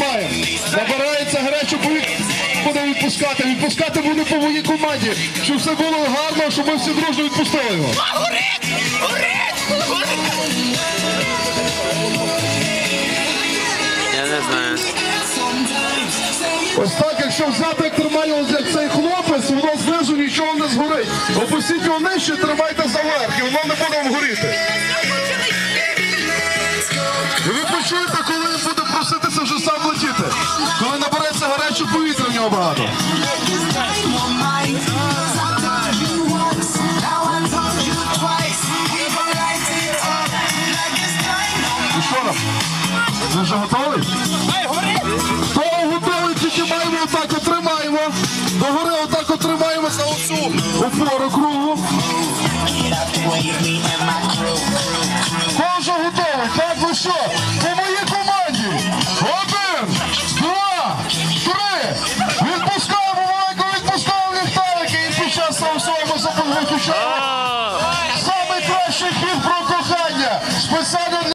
тримаємо. Набирається гаряче. Буде відпускати. Відпускати буде по моїй команді. Щоб все було гарно, щоб ми всі дружно відпустили його. Горить! Горить! Горить! Я не знаю. Ось так, якщо взяти як тримає ось як цей хлопець, воно знизу нічого не згорить. Опустіть його нижче, тримайте заверх, і воно не буде вам горіти. Ви почуєте, коли Коли набереться гаряче повітря в нього багато. І що? Ви вже готові? Хто готовий, піднімаємо отак, отримаємо. Догори отак отримаємо за оцю опору кругу. Кожен готовий, так ви що? Кишева. Саме кращий хід про кохання. Списано